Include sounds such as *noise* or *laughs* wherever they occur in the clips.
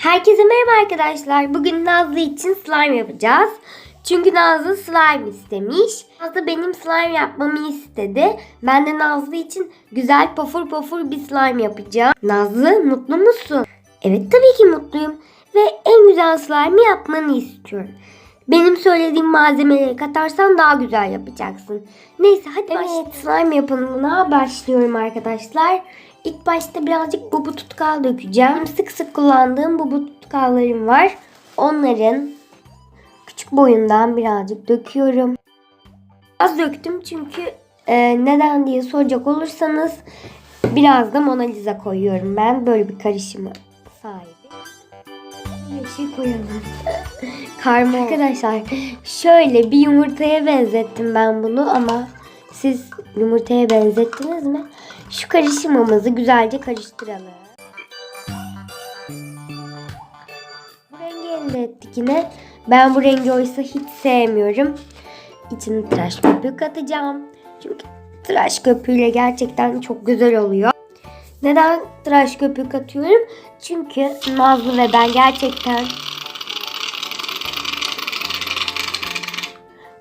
Herkese merhaba arkadaşlar. Bugün Nazlı için slime yapacağız. Çünkü Nazlı slime istemiş. Nazlı benim slime yapmamı istedi. Ben de Nazlı için güzel pofur pofur bir slime yapacağım. Nazlı mutlu musun? Evet tabii ki mutluyum. Ve en güzel slime'ı yapmanı istiyorum. Benim söylediğim malzemeleri katarsan daha güzel yapacaksın. Neyse hadi evet, slime yapımına başlıyorum arkadaşlar. İlk başta birazcık bubu tutkal dökeceğim. Sık sık kullandığım bubu tutkallarım var. Onların küçük boyundan birazcık döküyorum. Az döktüm çünkü e, neden diye soracak olursanız biraz da Mona Lisa koyuyorum ben. Böyle bir karışımı sahibi. Şey koyalım. Karma arkadaşlar. Şöyle bir yumurtaya benzettim ben bunu ama siz yumurtaya benzettiniz mi? Şu karışımımızı güzelce karıştıralım. Bu rengi elde ettik yine. Ben bu rengi oysa hiç sevmiyorum. İçine tıraş köpüğü katacağım. Çünkü tıraş köpüğüyle gerçekten çok güzel oluyor. Neden tıraş köpüğü katıyorum? Çünkü Nazlı ve ben gerçekten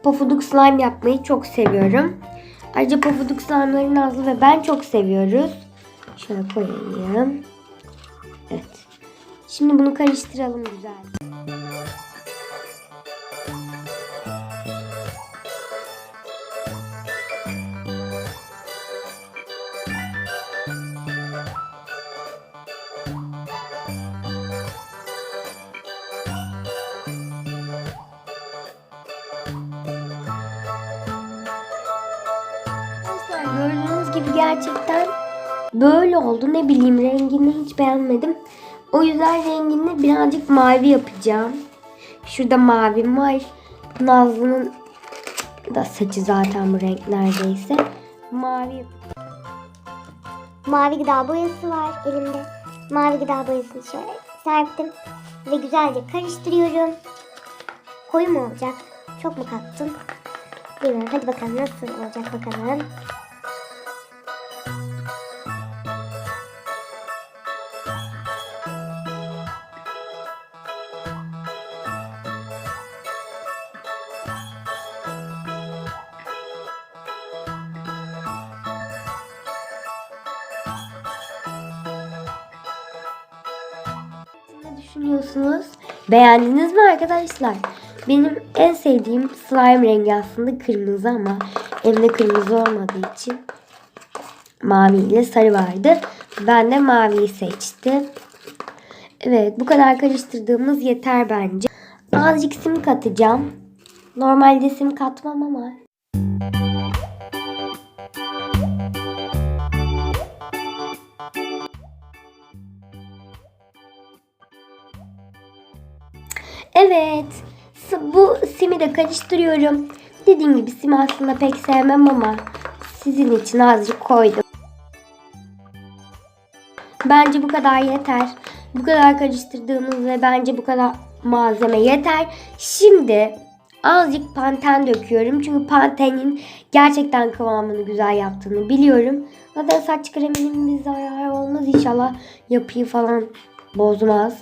pofuduk slime yapmayı çok seviyorum. Ayrıca pofuduk slime'ları Nazlı ve ben çok seviyoruz. Şöyle koyayım. Evet. Şimdi bunu karıştıralım güzel. Gördüğünüz gibi gerçekten böyle oldu. Ne bileyim rengini hiç beğenmedim. O yüzden rengini birazcık mavi yapacağım. Şurada mavim var. Nazlı'nın da saçı zaten bu renk neredeyse. Mavi Mavi gıda boyası var elimde. Mavi gıda boyasını şöyle serptim. Ve güzelce karıştırıyorum. Koyu mu olacak? Çok mu kattım? Bilmiyorum. Hadi bakalım nasıl olacak bakalım. Düşünüyorsunuz? Beğendiniz mi arkadaşlar? Benim en sevdiğim slime rengi aslında kırmızı ama evde kırmızı olmadığı için mavi ile sarı vardı. Ben de maviyi seçtim. Evet bu kadar karıştırdığımız yeter bence. Azıcık sim katacağım. Normalde sim katmam ama Evet. Bu simi de karıştırıyorum. Dediğim gibi simi aslında pek sevmem ama sizin için azıcık koydum. Bence bu kadar yeter. Bu kadar karıştırdığımız ve bence bu kadar malzeme yeter. Şimdi azıcık panten döküyorum. Çünkü pantenin gerçekten kıvamını güzel yaptığını biliyorum. Zaten saç kreminin bir zararı olmaz inşallah. Yapıyı falan bozmaz.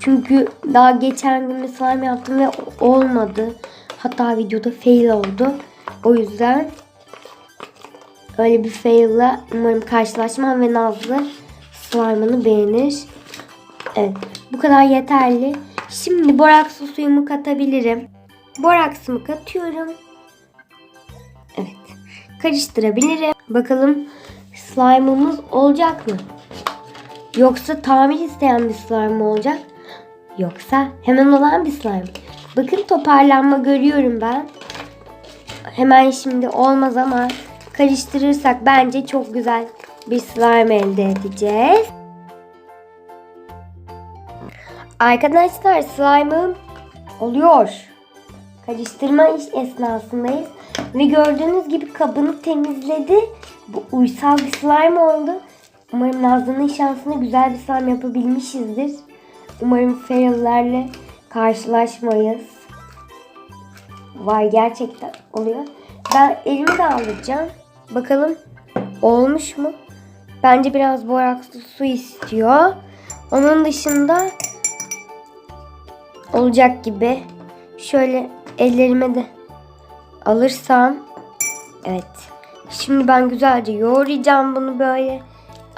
Çünkü daha geçen gün bir slime yaptım ve olmadı. Hatta videoda fail oldu. O yüzden öyle bir faille umarım karşılaşmam ve Nazlı slime'ını beğenir. Evet bu kadar yeterli. Şimdi boraksı suyumu katabilirim. Boraksımı katıyorum. Evet. Karıştırabilirim. Bakalım slime'ımız olacak mı? Yoksa tamir isteyen bir slime olacak? Yoksa hemen olan bir slime. Bakın toparlanma görüyorum ben. Hemen şimdi olmaz ama karıştırırsak bence çok güzel bir slime elde edeceğiz. Arkadaşlar slime'ım oluyor. Karıştırma iş esnasındayız. Ve gördüğünüz gibi kabını temizledi. Bu uysal bir slime oldu. Umarım Nazlı'nın şansına güzel bir slime yapabilmişizdir. Umarım faillerle karşılaşmayız. Vay gerçekten oluyor. Ben elimi de alacağım. Bakalım olmuş mu? Bence biraz borakslı su istiyor. Onun dışında olacak gibi. Şöyle ellerime de alırsam. Evet. Şimdi ben güzelce yoğuracağım bunu böyle.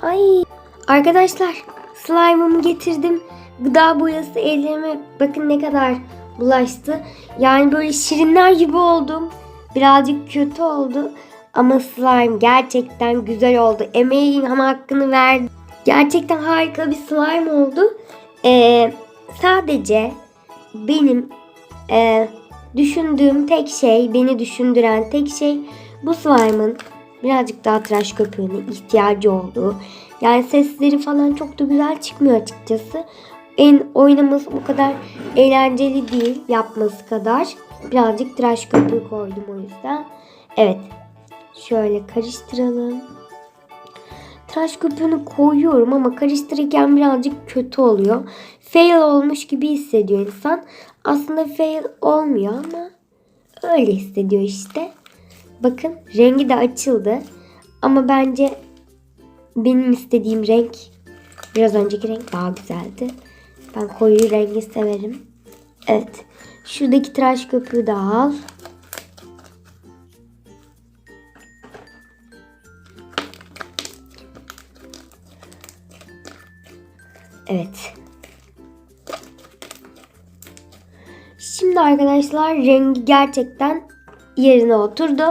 Ay. Arkadaşlar slime'ımı getirdim. Gıda boyası ellerime bakın ne kadar bulaştı. Yani böyle şirinler gibi oldum. Birazcık kötü oldu. Ama slime gerçekten güzel oldu. Emeğin ama hakkını verdi. Gerçekten harika bir slime oldu. Ee, sadece benim e, düşündüğüm tek şey, beni düşündüren tek şey bu slime'ın birazcık daha tıraş köpüğüne ihtiyacı olduğu. Yani sesleri falan çok da güzel çıkmıyor açıkçası. En oynaması bu kadar eğlenceli değil yapması kadar. Birazcık tıraş köpüğü koydum o yüzden. Evet. Şöyle karıştıralım. Tıraş köpüğünü koyuyorum ama karıştırırken birazcık kötü oluyor. Fail olmuş gibi hissediyor insan. Aslında fail olmuyor ama öyle hissediyor işte. Bakın rengi de açıldı. Ama bence benim istediğim renk biraz önceki renk daha güzeldi. Ben koyu rengi severim. Evet. Şuradaki tıraş köpüğü de al. Evet. Şimdi arkadaşlar rengi gerçekten yerine oturdu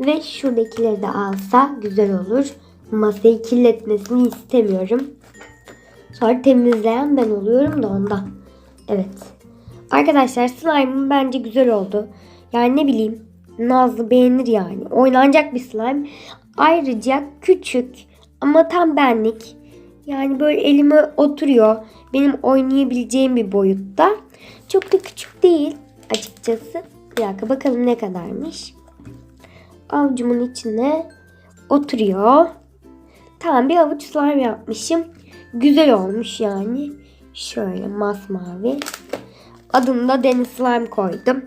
ve şuradakileri de alsa güzel olur. Masayı kirletmesini istemiyorum. Sonra temizleyen ben oluyorum da ondan. Evet. Arkadaşlar slime'ım bence güzel oldu. Yani ne bileyim Nazlı beğenir yani. Oynanacak bir slime. Ayrıca küçük ama tam benlik. Yani böyle elime oturuyor. Benim oynayabileceğim bir boyutta. Çok da küçük değil açıkçası. Bir dakika bakalım ne kadarmış. Avucumun içine oturuyor. Tamam bir avuç slime yapmışım. Güzel olmuş yani. Şöyle masmavi. Adını da deniz slime koydum.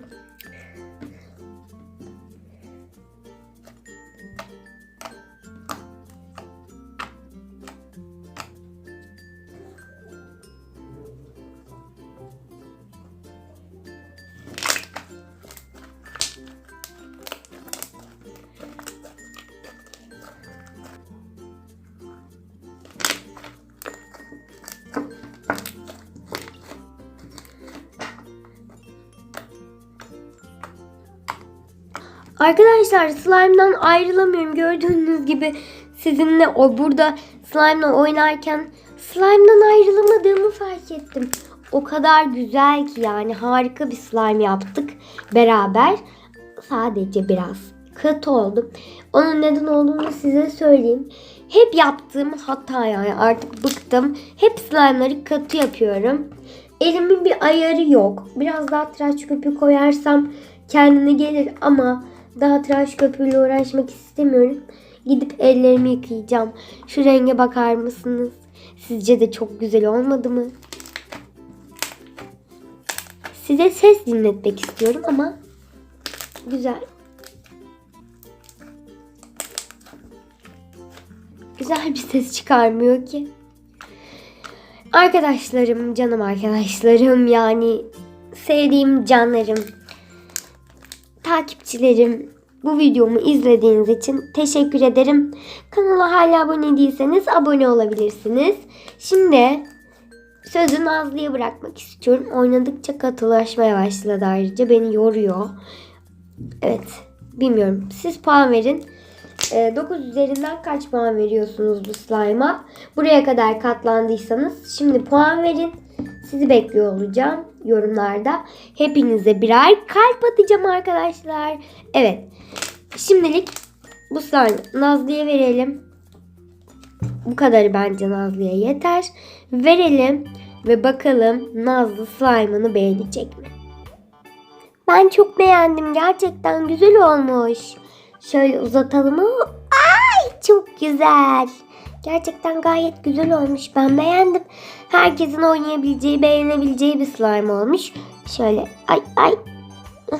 Arkadaşlar slime'dan ayrılamıyorum. Gördüğünüz gibi sizinle o burada slime'la oynarken slime'dan ayrılamadığımı fark ettim. O kadar güzel ki yani harika bir slime yaptık beraber. Sadece biraz kötü oldum. Onun neden olduğunu size söyleyeyim. Hep yaptığım hata yani artık bıktım. Hep slime'ları katı yapıyorum. Elimin bir ayarı yok. Biraz daha tıraş köpüğü koyarsam kendine gelir ama daha tıraş köpüğüyle uğraşmak istemiyorum. Gidip ellerimi yıkayacağım. Şu renge bakar mısınız? Sizce de çok güzel olmadı mı? Size ses dinletmek istiyorum ama güzel. Güzel bir ses çıkarmıyor ki. Arkadaşlarım, canım arkadaşlarım yani sevdiğim canlarım, takipçilerim bu videomu izlediğiniz için teşekkür ederim. Kanala hala abone değilseniz abone olabilirsiniz. Şimdi sözü Nazlı'ya bırakmak istiyorum. Oynadıkça katılaşmaya başladı ayrıca. Beni yoruyor. Evet. Bilmiyorum. Siz puan verin. 9 üzerinden kaç puan veriyorsunuz bu slime'a? Buraya kadar katlandıysanız şimdi puan verin. Sizi bekliyor olacağım yorumlarda. Hepinize birer kalp atacağım arkadaşlar. Evet. Şimdilik bu slime Nazlı'ya verelim. Bu kadarı bence Nazlı'ya yeter. Verelim ve bakalım Nazlı slime'ını beğenecek mi? Ben çok beğendim. Gerçekten güzel olmuş. Şöyle uzatalım? Ay çok güzel. Gerçekten gayet güzel olmuş. Ben beğendim. Herkesin oynayabileceği, beğenebileceği bir slime olmuş. Şöyle ay ay. *laughs*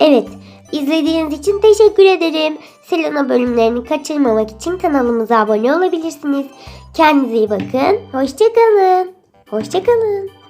Evet. İzlediğiniz için teşekkür ederim. Selena bölümlerini kaçırmamak için kanalımıza abone olabilirsiniz. Kendinize iyi bakın. Hoşçakalın. Hoşçakalın.